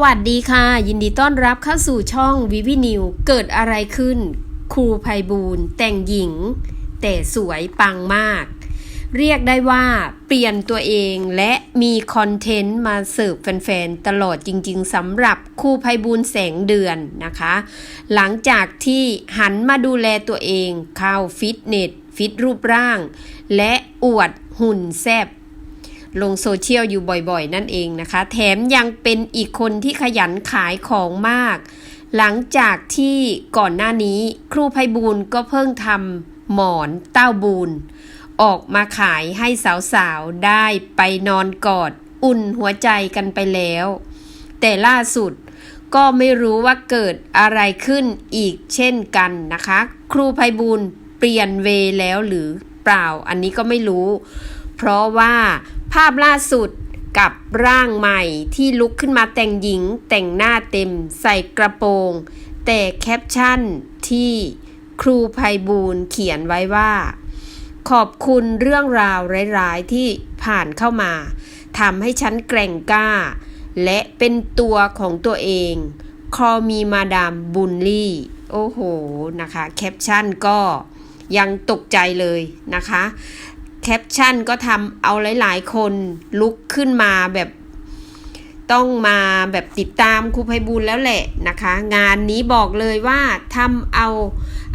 วัสดีค่ะ ยินดีต้อนรับเข้าสู่ช่องวิวินิวเกิดอะไรขึ้น ครูภัยบูลแต่งหญิง แต่สวยปังมาก เรียกได้ว่าเปลี่ยนตัวเองและมีคอนเทนต์มาเสิร์ฟแฟนๆ ตลอดจริงๆสำหรับครูภัยบูลแสงเดือนนะคะ หลังจากที่หันมาดูแลตัวเองเข้าฟิตเนสฟิตรูปร่าง และอวดหุ่นแซบ ลงโซเชียลอยู่บ่อยๆ นั่นเองนะคะ แถมยังเป็นอีกคนที่ขยันขายของมาก หลังจากที่ก่อนหน้านี้ครูไพบูลก็เพิ่งทำหมอนเต้าบูนออกมาขายให้สาวๆ ได้ไปนอนกอดอุ่นหัวใจกันไปแล้ว แต่ล่าสุดก็ไม่รู้ว่าเกิดอะไรขึ้นอีกเช่นกันนะคะ ครูไพบูลเปลี่ยนเวแล้วหรือเปล่าอันนี้ก็ไม่รู้ เพราะว่า ภาพล่าสุดกับร่างใหม่ที่ลุกขึ้นมาแต่งหญิงแต่งหน้าเต็มใส่กระโปรง แต่แคปชั่นที่ครูภัยบูลเขียนไว้ว่า ขอบคุณเรื่องราวร้ายๆที่ผ่านเข้ามาทำให้ฉันแกร่งกล้า และเป็นตัวของตัวเอง คอมีมาดามบุลลี่ โอ้โหนะคะ แคปชั่นก็ยังตกใจเลยนะคะ แคปชั่นก็ทำเอาหลาย ๆ คนลุกขึ้นมาแบบต้องมาแบบติดตามครูไพบูลแล้วแหละนะคะ งานนี้บอกเลยว่าทำเอา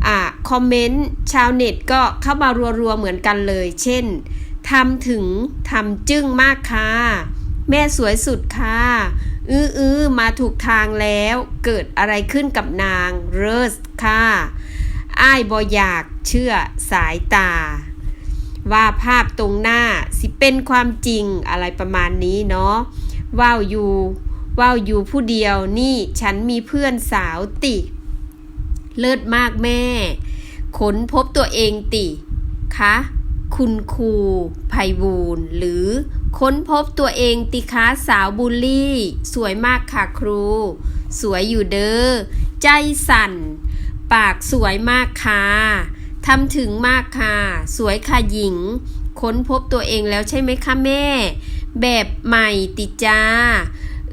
อ่าคอมเมนต์ชาวเน็ตก็เข้ามารัวๆเหมือนกันเลย เช่นทำถึงทำจึ้งมากค่ะ แม่สวยสุดค่ะอื้ออื้อมาถูกทางแล้วเกิดอะไรขึ้นกับนางเรสค่ะอ้ายบออยากเชื่อสายตา ว่าภาพตรงหน้าสิเป็นความจริงอะไรประมาณนี้เนาะว่าวอยู่ว่าวอยู่ผู้เดียวนี่ฉันมีเพื่อนสาวติ เลิศมากแม่ค้นพบตัวเองติคะคุณครูไพบูลหรือค้นพบตัวเองติคะสาวบูลลี่ สวยมากค่ะครู สวยอยู่เด้อใจสั่น ปากสวยมากค่ะ ทำถึงมากค่ะ สวยค่ะหญิง ค้นพบตัวเองแล้วใช่ไหมคะแม่ แบบใหม่ติจ้า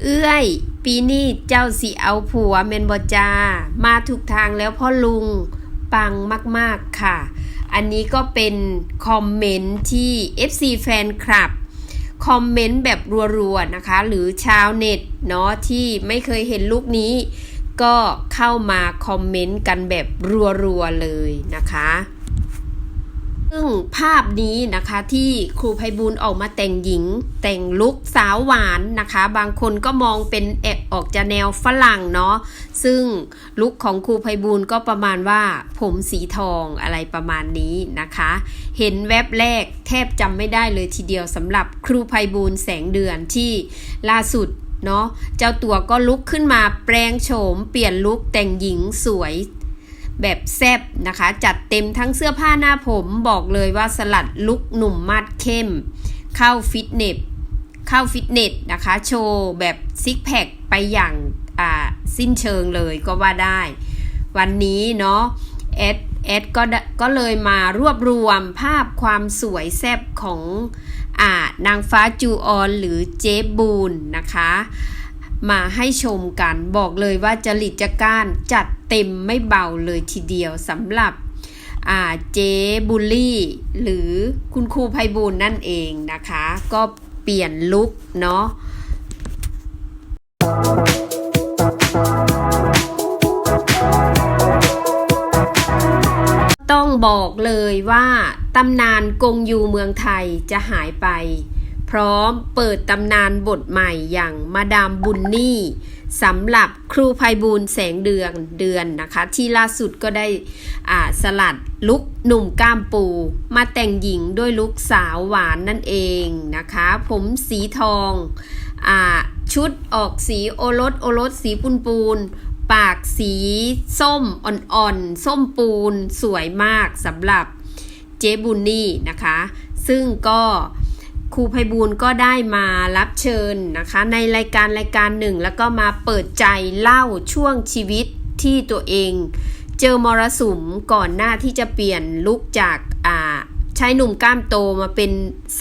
เอื้อย ปีนี้เจ้าสิเอาผัวเมนบอจา มาถูกทางแล้วพ่อลุง ปังมากๆค่ะ อันนี้ก็เป็นคอมเมนต์ที่ FC แฟนคลับคอมเมนต์แบบรัวๆนะคะ หรือชาวเน็ตเนาะที่ไม่เคยเห็นลูกนี้ ก็เข้ามาคอมเมนต์กันแบบรัวๆเลยนะคะซึ่งภาพนี้นะคะที่ครูไพบูลออกมาแต่งหญิง แต่งลุคสาวหวานนะคะ บางคนก็มองเป็นเอะออกจะแนวฝรั่งเนาะซึ่งลุคของครูไพบูลก็ประมาณว่าผมสีทองอะไรประมาณนี้นะคะ เห็นแวบแรกแทบจำไม่ได้เลยทีเดียวสำหรับครูไพบูลแสงเดือนที่ล่าสุด เนาะเจ้าตัวก็ลุกขึ้นมาแปลงโฉม เปลี่ยนลุคแต่งหญิงสวย แบบแซบนะคะ จัดเต็มทั้งเสื้อผ้าหน้าผมบอกเลยว่าสลัดลุคหนุ่มมาดเข้ม เข้าฟิตเนสเข้าฟิตเนสนะคะ โชว์แบบซิกแพคไปอย่างอ่าสิ้นเชิงเลยก็ว่าได้ วันนี้เนาะแอดแอดก็ได้ก็เลยมารวบรวมภาพความสวยแซบของ อ่านางฟ้าจูออนหรือเจ๊บูนนะคะ มาให้ชมกันบอกเลยว่าจริตจัก้านจัดเต็มไม่เบาเลยทีเดียวสำหรับเจ๊บุลลี่ หรือคุณครูไพบูลนั่นเองนะคะ ก็เปลี่ยนลุคเนาะต้องบอกเลยว่า ตำนานกงยูเมืองไทยจะหายไป พร้อมเปิดตำนานบทใหม่อย่างมาดามบุญนี่สำหรับครูภัยบูลแสงเดือนเดือนนะคะ ที่ล่าสุดก็ได้สลัดลุกหนุ่มก้ามปู มาแต่งหญิงด้วยลุกสาวหวานนั่นเองนะคะ ผมสีทองอชุดออกสีโอรสโอรสสีปูนปูนปากสีส้มอ่อนๆ ส้มปูนสวยมากสำหรับ เจ๊บุญนี่นะคะ ซึ่งก็ครูไพบูลก็ได้มารับเชิญนะคะ ในรายการรายการหนึ่ง แล้วก็มาเปิดใจเล่าช่วงชีวิตที่ตัวเอง เจอมรสุมก่อนหน้าที่จะเปลี่ยนลุกจากอ่าชายหนุ่มกล้ามโตมาเป็น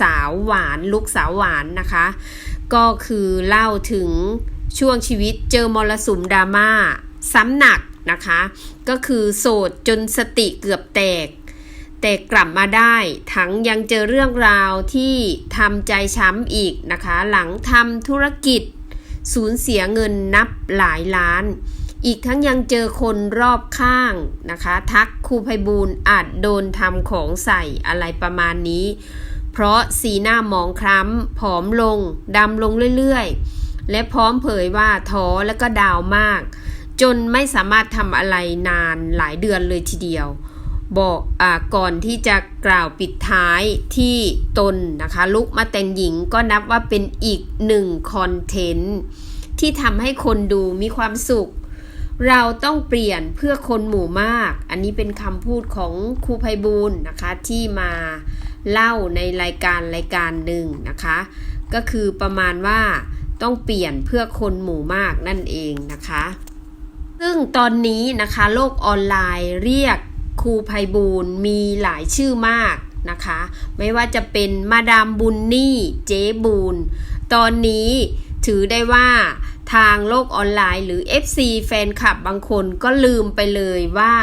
สาวหวานลุกสาวหวานนะคะ ก็คือเล่าถึงช่วงชีวิตเจอมรสุมดราม่าซ้ำหนักนะคะ ก็คือโสดจนสติเกือบแตก แต่กลับมาได้ทั้งยังเจอเรื่องราวที่ทำใจช้ำอีกนะคะ หลังทำธุรกิจ สูญเสียเงินนับหลายล้าน อีกทั้งยังเจอคนรอบข้างนะคะ ทักครูไพบูลอาจโดนทำของใส่อะไรประมาณนี้ เพราะสีหน้าหมองคล้ำผอมลงดำลงเรื่อยๆ และพร้อมเผยว่าท้อและก็ดาวมาก จนไม่สามารถทำอะไรนานหลายเดือนเลยทีเดียว บอกอก่อนที่จะกล่าวปิดท้ายที่ตนนะคะลุกมาแต่งหญิงก็นับว่าเป็นอีกหนึ่งคอนเทนต์ที่ทำให้คนดูมีความสุข เราต้องเปลี่ยนเพื่อคนหมู่มาก อันนี้เป็นคำพูดของครูไพบูลนะคะที่มาเล่าในรายการรายการหนึ่งนะคะ ก็คือประมาณว่าต้องเปลี่ยนเพื่อคนหมู่มากนั่นเองนะคะ ซึ่งตอนนี้นะคะโลกออนไลน์เรียก ครูไพบูลมีหลายชื่อมากนะคะ ไม่ว่าจะเป็นมาดามบุญนี่เจ๊บูลตอนนี้ถือได้ว่าทางโลกออนไลน์หรือ FC แฟนคลับบางคนก็ลืมไปเลยว่า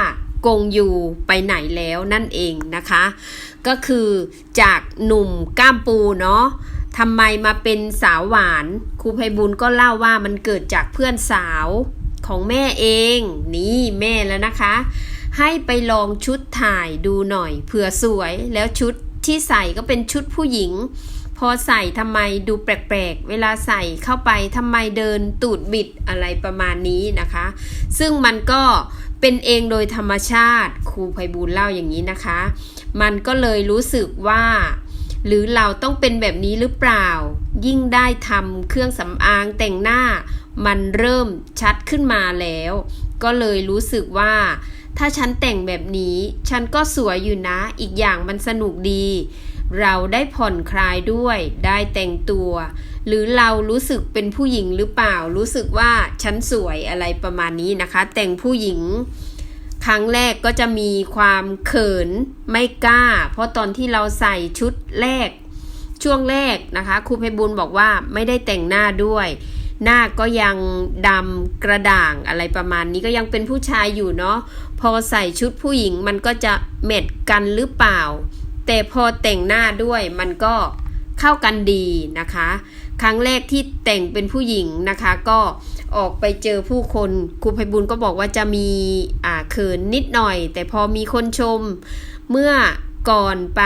กงยูไปไหนแล้วนั่นเองนะคะ ก็คือจากหนุ่มก้ามปูเนาะทำไมมาเป็นสาวหวานครูไพบุญก็เล่าว่ามันเกิดจากเพื่อนสาวของแม่เอง นี่แม่แล้วนะคะ ให้ไปลองชุดถ่ายดูหน่อยเผื่อสวยแล้วชุดที่ใส่ก็เป็นชุดผู้หญิง พอใส่ทำไมดูแปลกๆ เวลาใส่เข้าไปทำไมเดินตูดบิดอะไรประมาณนี้นะคะ ซึ่งมันก็เป็นเองโดยธรรมชาติครูไพบูลเล่าอย่างนี้นะคะ มันก็เลยรู้สึกว่า หรือเราต้องเป็นแบบนี้หรือเปล่า ยิ่งได้ทำเครื่องสำอางแต่งหน้า มันเริ่มชัดขึ้นมาแล้ว ก็เลยรู้สึกว่า ถ้าฉันแต่งแบบนี้ ฉันก็สวยอยู่นะ อีกอย่างมันสนุกดี เราได้ผ่อนคลายด้วย ได้แต่งตัว หรือเรารู้สึกเป็นผู้หญิงหรือเปล่า รู้สึกว่าฉันสวยอะไรประมาณนี้นะคะ แต่งผู้หญิงครั้งแรกก็จะมีความเขินไม่กล้า เพราะตอนที่เราใส่ชุดแรก ช่วงแรกนะคะครูเพบุญบอกว่าไม่ได้แต่งหน้าด้วย หน้าก็ยังดำกระด่างอะไรประมาณนี้ก็ยังเป็นผู้ชายอยู่เนาะพอใส่ชุดผู้หญิงมันก็จะเม็ดกันหรือเปล่า แต่พอแต่งหน้าด้วยมันก็เข้ากันดีนะคะ ครั้งแรกที่แต่งเป็นผู้หญิงนะคะ ก็ออกไปเจอผู้คนครูไพบุญก็บอกว่าจะมีอ่าเขินนิดหน่อย แต่พอมีคนชมเมื่อก่อนไป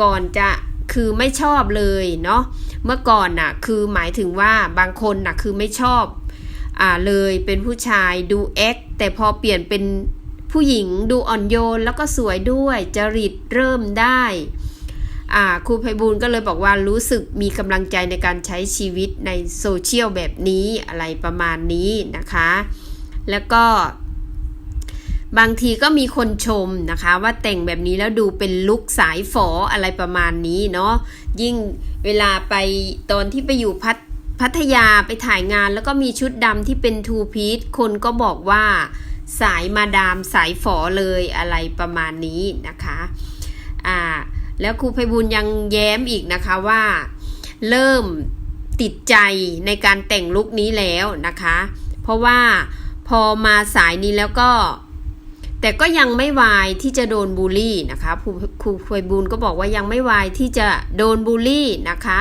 ก่อนจะ คือไม่ชอบเลยเนาะเมื่อก่อนน่ะคือหมายถึงว่าบางคนน่ะคือไม่ชอบอ่าเลยเป็นผู้ชายดูแอคแต่พอเปลี่ยนเป็นผู้หญิงดูอ่อนโยนแล้วก็สวยด้วยจริตเริ่มได้อ่าครูไพบูลก็เลยบอกว่ารู้สึกมีกำลังใจในการใช้ชีวิตในโซเชียลแบบนี้อะไรประมาณนี้นะคะ แล้วก็ บางทีก็มีคนชมนะคะว่าแต่งแบบนี้แล้วดูเป็นลุคสายฝออะไรประมาณนี้เนาะยิ่งเวลาไปตอนที่ไปอยู่พัทพัทยาไปถ่ายงานแล้วก็มีชุดดำที่เป็นทูพีซคนก็บอกว่าสายมาดามสายฝอเลยอะไรประมาณนี้นะคะอ่าแล้วครูไพบุญยังแย้มอีกนะคะว่า เริ่มติดใจในการแต่งลุคนี้แล้วนะคะ เพราะว่าพอมาสายนี้แล้วก็ แต่ก็ยังไม่วายที่จะโดนบูลลี่นะคะครูครูไพบูลก็บอกว่ายังไม่วายที่จะโดนบูลลี่นะคะ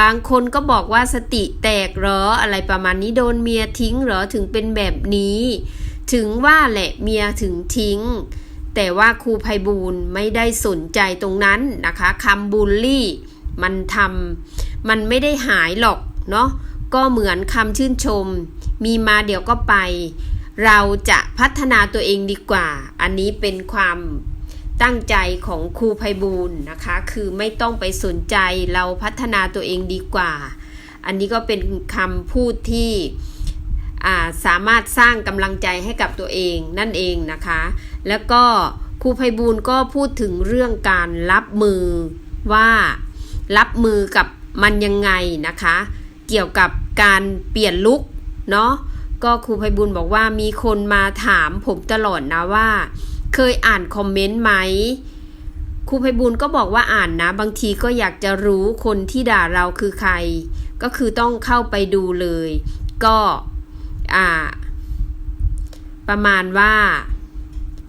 บางคนก็บอกว่าสติแตกเหรออะไรประมาณนี้โดนเมียทิ้งเหรอถึงเป็นแบบนี้ ถึงว่าแหละเมียถึงทิ้ง แต่ว่าครูไพบูลไม่ได้สนใจตรงนั้นนะคะคำบูลลี่ มันทำมันไม่ได้หายหรอกเนาะก็เหมือนคำชื่นชม มีมาเดี๋ยวก็ไป เราจะพัฒนาตัวเองดีกว่า อันนี้เป็นความตั้งใจของครูไพบูลนะคะ คือไม่ต้องไปสนใจเราพัฒนาตัวเองดีกว่า อันนี้ก็เป็นคำพูดที่สามารถสร้างกำลังใจให้กับตัวเองนั่นเองนะคะ แล้วก็ครูไพบูลก็พูดถึงเรื่องการรับมือว่ารับมือกับมันยังไงนะคะ เกี่ยวกับการเปลี่ยนลุคเนาะ ก็ครูไพบุญบอกว่ามีคนมาถามผมตลอดนะว่า เคยอ่านคอมเมนต์ไหมครูไพบุญก็บอกว่าอ่านนะ บางทีก็อยากจะรู้คนที่ด่าเราคือใคร ก็คือต้องเข้าไปดูเลย ก็อ่า ประมาณว่า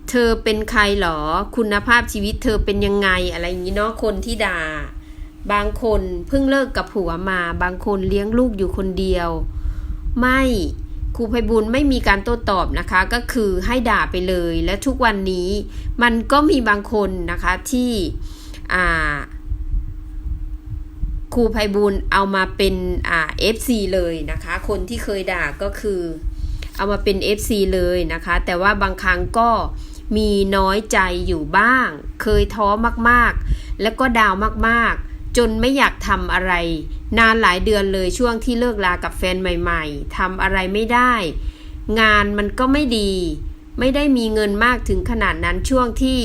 เธอเป็นใครหรอ คุณภาพชีวิตเธอเป็นยังไงอะไรอย่างนี้เนาะคนที่ด่า บางคนเพิ่งเลิกกับผัวมา บางคนเลี้ยงลูกอยู่คนเดียว ไม่ ครูไพบุญไม่มีการโต้ตอบนะคะ ก็คือให้ด่าไปเลย และทุกวันนี้มันก็มีบางคนนะคะที่ครูไพบุญเอามาเป็นอ่า FC เลยนะคะ คนที่เคยด่าก็คือเอามาเป็น FC เลยนะคะ แต่ว่าบางครั้งก็มีน้อยใจอยู่บ้าง เคยท้อมากๆ แล้วก็ดาวมากๆ จนไม่อยากทำอะไร นานหลายเดือนเลยช่วงที่เลิกลากับแฟนใหม่ๆทำอะไรไม่ได้ งานมันก็ไม่ดี ไม่ได้มีเงินมากถึงขนาดนั้นช่วงที่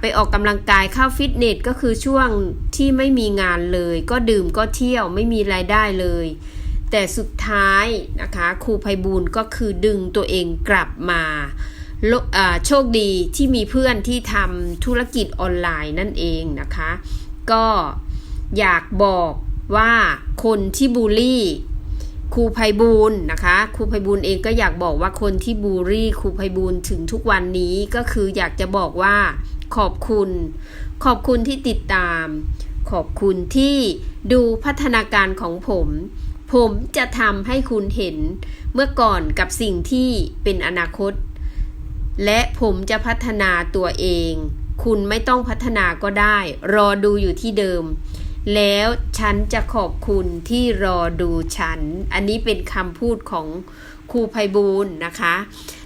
ไปออกกำลังกายเข้าฟิตเนสก็คือช่วงที่ไม่มีงานเลย ก็ดื่มก็เที่ยวไม่มีรายได้เลย แต่สุดท้ายนะคะครูไพบูลก็คือดึงตัวเองกลับมาโชคดีที่มีเพื่อนที่ทำธุรกิจออนไลน์นั่นเองนะคะ ก็อยากบอกว่าคนที่บูลลี่ครูไพบูลนะคะครูไพบูลเองก็อยากบอกว่าคนที่บูลลี่ครูไพบูลถึงทุกวันนี้ก็คืออยากจะบอกว่าขอบคุณ ขอบคุณที่ติดตาม ขอบคุณที่ดูพัฒนาการของผม ผมจะทำให้คุณเห็นเมื่อก่อนกับสิ่งที่เป็นอนาคต และผมจะพัฒนาตัวเอง คุณไม่ต้องพัฒนาก็ได้ รอดูอยู่ที่เดิม แล้วฉันจะขอบคุณที่รอดูฉัน อันนี้เป็นคำพูดของครูไพบูลนะคะ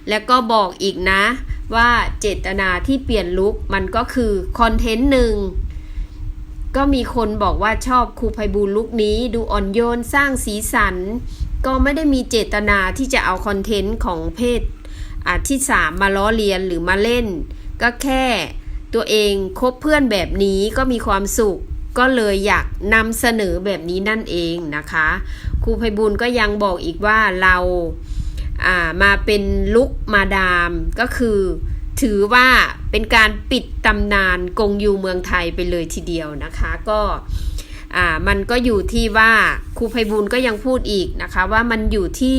แล้วก็บอกอีกนะว่าเจตนาที่เปลี่ยนลุคมันก็คือคอนเทนต์หนึ่งก็มีคนบอกว่าชอบครูไพบูลลุคนี้ ดูอ่อนโยนสร้างสีสัน ก็ไม่ได้มีเจตนาที่จะเอาคอนเทนต์ของเพศอะที่สามมาล้อเลียนหรือมาเล่น ก็แค่ ตัวเองคบเพื่อนแบบนี้ก็มีความสุขก็เลยอยากนำเสนอแบบนี้นั่นเองนะคะครูไพบูลย์ก็ยังบอกอีกว่าเราามาเป็นลุกมาดามก็คือถือว่าเป็นการปิดตำนานกงยูเมืองไทยไปเลยทีเดียวนะคะก็มันก็อยู่ที่ว่าครูไพบูลย์ก็ยังพูดอีกนะคะ ว่ามันอยู่ที่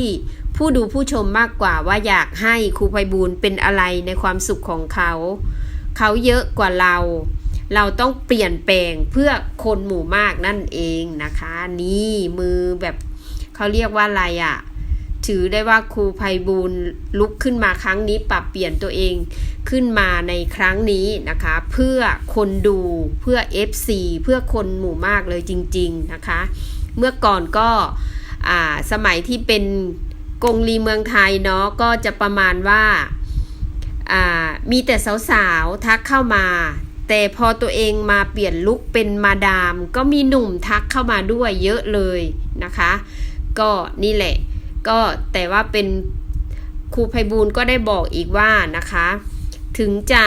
ผู้ดูผู้ชมมากกว่าว่าอยากให้ครูไพบูลเป็นอะไรในความสุขของเขา เขาเยอะกว่าเรา เราต้องเปลี่ยนแปลงเพื่อคนหมู่มากนั่นเองนะคะ นี่มือแบบเขาเรียกว่าอะไรอะ่ะถือได้ว่าครูไพบูลลุกขึ้นมาครั้งนี้ปรับเปลี่ยนตัวเองขึ้นมาในครั้งนี้นะคะ เพื่อคนดูเพื่อ FC เพื่อคนหมู่มากเลยจริง ๆนะคะ เมื่อก่อนก็อ่าสมัยที่เป็นกงลีเมืองไทยเนาะก็จะประมาณว่า มีแต่สาวๆ ทักเข้ามา แต่พอตัวเองมาเปลี่ยนลุคเป็นมาดาม ก็มีหนุ่มทักเข้ามาด้วยเยอะเลยนะคะ ก็นี่แหละ ก็แต่ว่าเป็นครูไพบูลก็ได้บอกอีกว่านะคะ ถึงจะ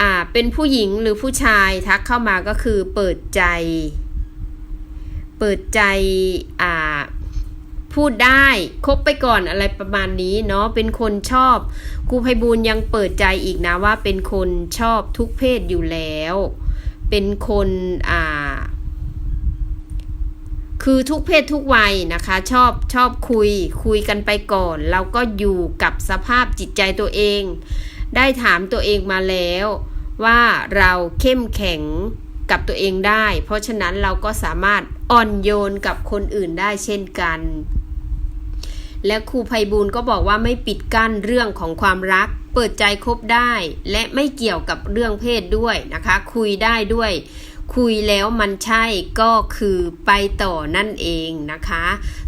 อ่าเป็นผู้หญิงหรือผู้ชายทักเข้ามาก็คือเปิดใจ เปิดใจอ่า พูดได้คบไปก่อนอะไรประมาณนี้เนาะเป็นคนชอบครูไพบูลย์ยังเปิดใจอีกนะว่าเป็นคนชอบทุกเพศอยู่แล้ว เป็นคนอ่า คือทุกเพศทุกวัยนะคะ ชอบชอบคุย คุยกันไปก่อนเราก็อยู่กับสภาพจิตใจตัวเอง ได้ถามตัวเองมาแล้วว่าเราเข้มแข็งกับตัวเองได้ เพราะฉะนั้นเราก็สามารถอ่อนโยนกับคนอื่นได้เช่นกัน และครูไพบูลย์ก็บอกว่าไม่ปิดกั้นเรื่องของความรัก เปิดใจคบได้ และไม่เกี่ยวกับเรื่องเพศด้วยนะคะ คุยได้ด้วย คุยแล้วมันใช่ก็คือไปต่อนั่นเองนะคะ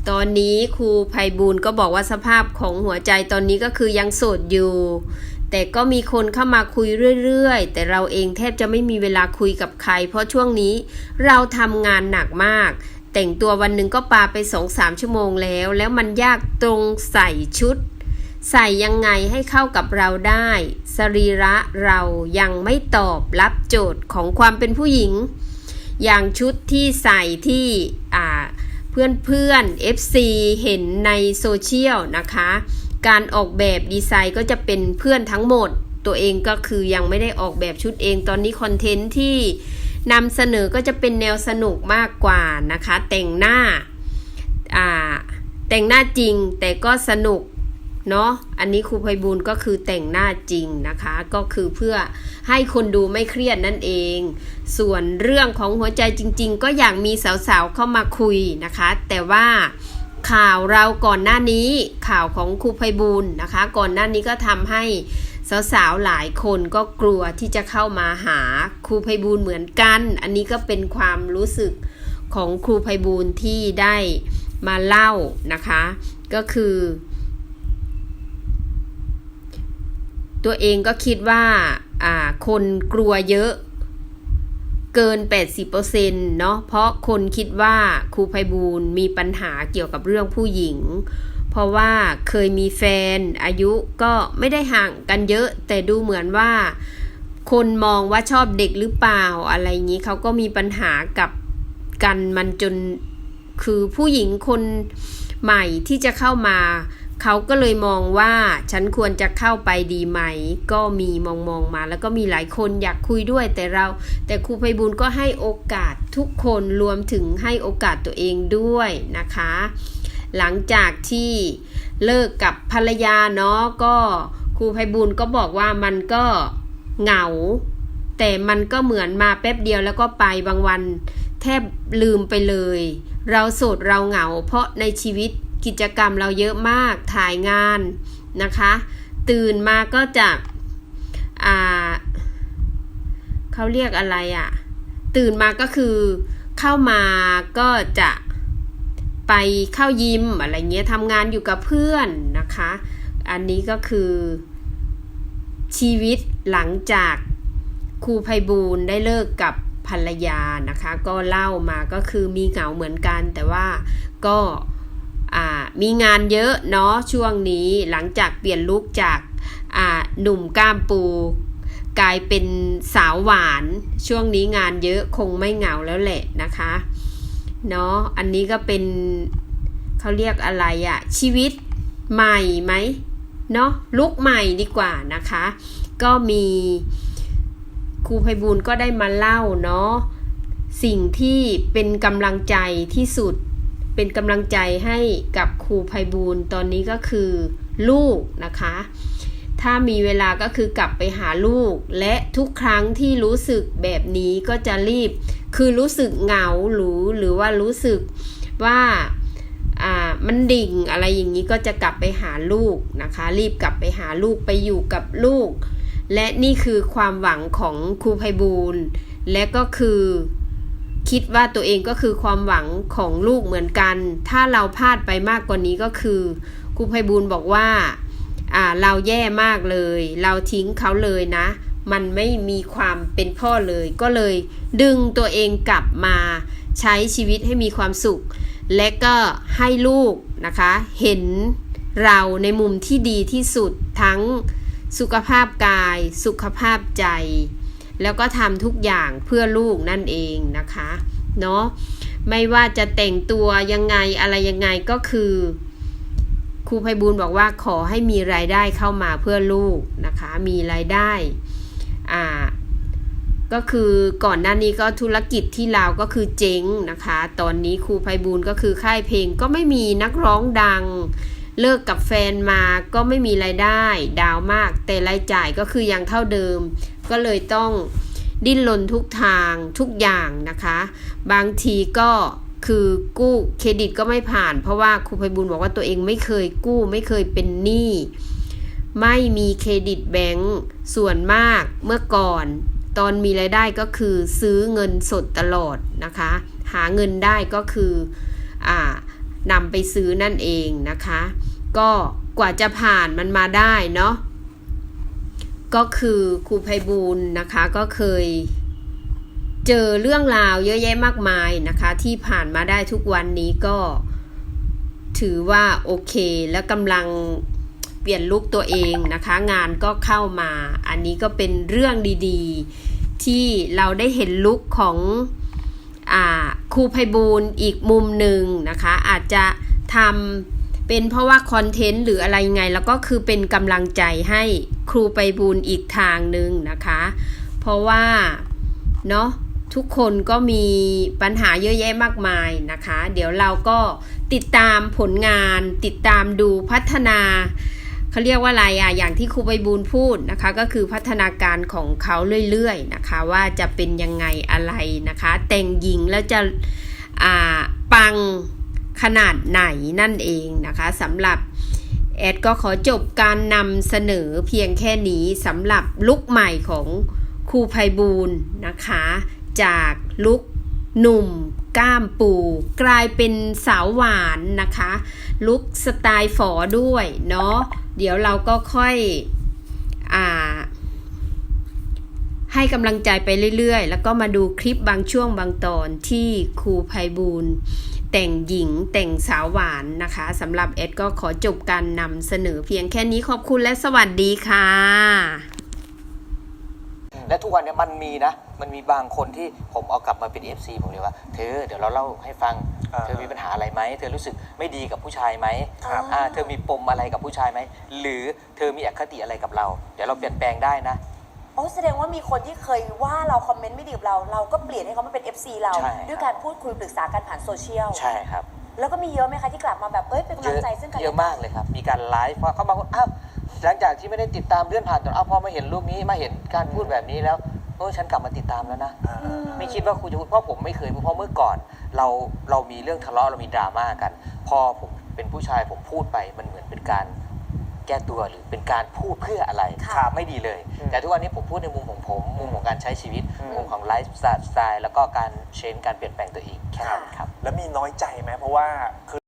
ตอนนี้ครูไพบูลย์ก็บอกว่าสภาพของหัวใจตอนนี้ก็คือยังโสดอยู่แต่ก็มีคนเข้ามาคุยเรื่อยๆ แต่เราเองแทบจะไม่มีเวลาคุยกับใคร เพราะช่วงนี้เราทำงานหนักมาก แต่งตัววันหนึ่งก็ปาไปสองสามชั่วโมงแล้ว แล้วมันยากตรงใส่ชุด ใส่ยังไงให้เข้ากับเราได้ สรีระเรายังไม่ตอบรับโจทย์ของความเป็นผู้หญิง อย่างชุดที่ใส่ที่เพื่อนเพื่อนๆ FC เห็นในโซเชียลนะคะ การออกแบบดีไซน์ก็จะเป็นเพื่อนทั้งหมด ตัวเองก็คือยังไม่ได้ออกแบบชุดเองตอนนี้คอนเทนต์ที่ นำเสนอก็จะเป็นแนวสนุกมากกว่านะคะ แต่งหน้าอ่าแต่งหน้าจริงแต่ก็สนุกเนาะอันนี้ครูไพบูลก็คือแต่งหน้าจริงนะคะ ก็คือเพื่อให้คนดูไม่เครียดนั่นเอง ส่วนเรื่องของหัวใจจริง ๆ ก็อยากมีสาวๆเข้ามาคุยนะคะ แต่ว่าข่าวเราก่อนหน้านี้ข่าวของครูไพบูลนะคะ ก่อนหน้านี้ก็ทำให้ สาวๆหลายคนก็กลัวที่จะเข้ามาหาครูไพบูลเหมือนกัน อันนี้ก็เป็นความรู้สึกของครูไพบูลที่ได้มาเล่านะคะ ก็คือ ตัวเองก็คิดว่าคนกลัวเยอะเกิน 80%เนาะเพราะคนคิดว่าครูไพบูลมีปัญหาเกี่ยวกับเรื่องผู้หญิง ราะว่าเคยมีแฟน อายุก็ไม่ได้ห่างกันเยอะ แต่ดูเหมือนว่า คนมองว่าชอบเด็กหรือเปล่าอะไรอย่างนี้เขาก็มีปัญหากับกันมันจนคือผู้หญิงคนใหม่ที่จะเข้ามา เขาก็เลยมองว่าฉันควรจะเข้าไปดีไหม ก็มีมองมองมา แล้วก็มีหลายคนอยากคุยด้วยแต่เรา แต่ครูไพบุญก็ให้โอกาสทุกคนรวมถึงให้โอกาสตัวเองด้วยนะคะ หลังจากที่เลิกกับภรรยาเนาะก็ครูไพบุญก็บอกว่ามันก็เหงา แต่มันก็เหมือนมาแป๊บเดียวแล้วก็ไปบางวัน แทบลืมไปเลย เราโสดเราเหงา เพราะในชีวิตกิจกรรมเราเยอะมากถ่ายงานนะคะ ตื่นมาก็จะอ่าเขาเรียกอะไรอะ่ะ ตื่นมาก็คือเข้ามาก็จะ ไปเข้ายิมอะไรเงี้ยทำงานอยู่กับเพื่อนนะคะ อันนี้ก็คือชีวิตหลังจากครูไพบูลได้เลิกกับภรรยานะคะ ก็เล่ามาก็คือมีเหงาเหมือนกัน แต่ว่าก็มีงานเยอะเนาะช่วงนี้หลังจากเปลี่ยนลุกจากหนุ่มก้ามปูกลายเป็นสาวหวาน ช่วงนี้งานเยอะคงไม่เหงาแล้วแหละนะคะ เนาะอันนี้ก็เป็นเขาเรียกอะไรอะชีวิตใหม่ไหมเนาะลุกใหม่ดีกว่านะคะ ก็มีครูไพบูลก็ได้มาเล่าเนาะสิ่งที่เป็นกำลังใจที่สุด เป็นกำลังใจให้กับครูไพบูลตอนนี้ก็คือลูกนะคะ ถ้ามีเวลาก็คือกลับไปหาลูก และทุกครั้งที่รู้สึกแบบนี้ก็จะรีบ คือรู้สึกเหงาหรือหรือว่ารู้สึกว่าอ่ามันดิ่งอะไรอย่างนี้ก็จะกลับไปหาลูกนะคะ รีบกลับไปหาลูกไปอยู่กับลูก และนี่คือความหวังของครูไพบูลและก็คือคิดว่าตัวเองก็คือความหวังของลูกเหมือนกัน ถ้าเราพลาดไปมากกว่านี้ก็คือครูไพบูลบอกว่าอ่าเราแย่มากเลย เราทิ้งเขาเลยนะ มันไม่มีความเป็นพ่อเลย ก็เลยดึงตัวเองกลับมาใช้ชีวิตให้มีความสุข และก็ให้ลูกนะคะ เห็นเราในมุมที่ดีที่สุดทั้งสุขภาพกาย สุขภาพใจ แล้วก็ทำทุกอย่างเพื่อลูกนั่นเองนะคะเนาะไม่ว่าจะแต่งตัวยังไงอะไรยังไงก็คือครูไพบูลบอกว่าขอให้มีรายได้เข้ามาเพื่อลูกนะคะ มีรายได้ อ่าก็คือก่อนหน้านี้ก็ธุรกิจที่ลาวก็คือเจ๊งนะคะ ตอนนี้ครูไพบูลก็คือค่ายเพลงก็ไม่มีนักร้องดัง เลิกกับแฟนมาก็ไม่มีรายได้ ดาวมาก แต่รายจ่ายก็คือยังเท่าเดิม ก็เลยต้องดิ้นรนทุกทางทุกอย่างนะคะ บางทีก็คือกู้เครดิตก็ไม่ผ่าน เพราะว่าครูไพบุญบอกว่าตัวเองไม่เคยกู้ไม่เคยเป็นหนี้ ไม่มีเครดิตแบงก์ส่วนมากเมื่อก่อน ตอนมีรายได้ก็คือซื้อเงินสดตลอดนะคะ หาเงินได้ก็คืออ่านำไปซื้อนั่นเองนะคะ ก็กว่าจะผ่านมันมาได้เนาะก็คือครูไพบูลนะคะก็เคยเจอเรื่องราวเยอะแยะมากมายนะคะ ที่ผ่านมาได้ทุกวันนี้ก็ถือว่าโอเคและกำลัง ปลี่ยนลุกตัวเองนะคะ งานก็เข้ามา อันนี้ก็เป็นเรื่องดีๆ ที่เราได้เห็นลุกของอครูไพบูลอีกมุมหนึ่งนะคะ อาจจะทำเป็นเพราะว่าคอนเทนต์หรืออะไรไง แล้วก็คือเป็นกำลังใจให้ครูไปบูลอีกทางหนึ่งนะคะ เพราะว่าเนาะทุกคนก็มีปัญหาเยอะแยะมากมายนะคะ เดี๋ยวเราก็ติดตามผลงาน ติดตามดูพัฒนา เขาเรียกว่าอะไรอะอย่างที่ครูใบบูลพูดนะคะ ก็คือพัฒนาการของเขาเรื่อยๆนะคะ ว่าจะเป็นยังไงอะไรนะคะ แต่งหญิงแล้วจะอ่าปังขนาดไหนนั่นเองนะคะสำหรับแอดก็ขอจบการนำเสนอเพียงแค่นี้สำหรับลุกใหม่ของครูไพบูลนะคะ จากลุกหนุ่ม ก้ามปู กลายเป็นสาวหวานนะคะ ลุกสไตล์ฝอด้วยเนาะเดี๋ยวเราก็ค่อยอ่าให้กำลังใจไปเรื่อยๆ แล้วก็มาดูคลิปบางช่วงบางตอนที่ครูไพบูลแต่งหญิงแต่งสาวหวานนะคะสำหรับเอ็ดก็ขอจบการนำเสนอเพียงแค่นี้ขอบคุณและสวัสดีค่ะ และทุกวันเนี้มันมีนะ มันมีบางคนที่ผมเอากลับมาเป็น FC ผมเลยว่า เธอเดี๋ยวเราเล่าให้ฟัง อ่าเธอมีปัญหาอะไรไหม เธอรู้สึกไม่ดีกับผู้ชายไหมครับอ่าเธอมีปมอะไรกับผู้ชายไหม หรือเธอมีอคติอะไรกับเรา เดี๋ยวเราเปลี่ยนแปลงได้นะ โอ้แสดงว่ามีคนที่เคยว่าเราคอมเมนต์ไม่ดีกับเรา เราก็เปลี่ยนให้เขามาเป็น FC เรา ใช่ครับ ด้วยการพูดคุยปรึกษากันผ่านโซเชียล ใช่ครับ แล้วก็มีเยอะไหมคะที่กลับมาแบบ เอ้ยเป็นกำเยลังอะใจซึ่งกันเยอะมากเลยครับ มีการไลฟ์เพราะเขาบอกว่าอ้าว หลังจากที่ไม่ได้ติดตามเลื่อนผ่านจนอ้าวพอมาเห็นรูปนี้มาเห็นการพูดแบบนี้แล้วโอ้ฉันกลับมาติดตามแล้วนะอ่าไม่คิดว่าครูจะพูดเพราะผมไม่เคยพูดเพราะเมื่อก่อนเราเรามีเรื่องทะเลาะเรามีดราม่ากัน พอผมเป็นผู้ชายผมพูดไปมันเหมือนเป็นการแก้ตัวหรือเป็นการพูดเพื่ออะไรครับไม่ดีเลยอืมแต่ทุกวันนี้ผมพูดในมุมของผม มุมของการใช้ชีวิตอืมมุมของไลฟ์สไตล์แล้วก็การเชนการเปลี่ยนแปลงตัวเองแค่นั้นครับ แล้วมีน้อยใจไหมเพราะว่าคือ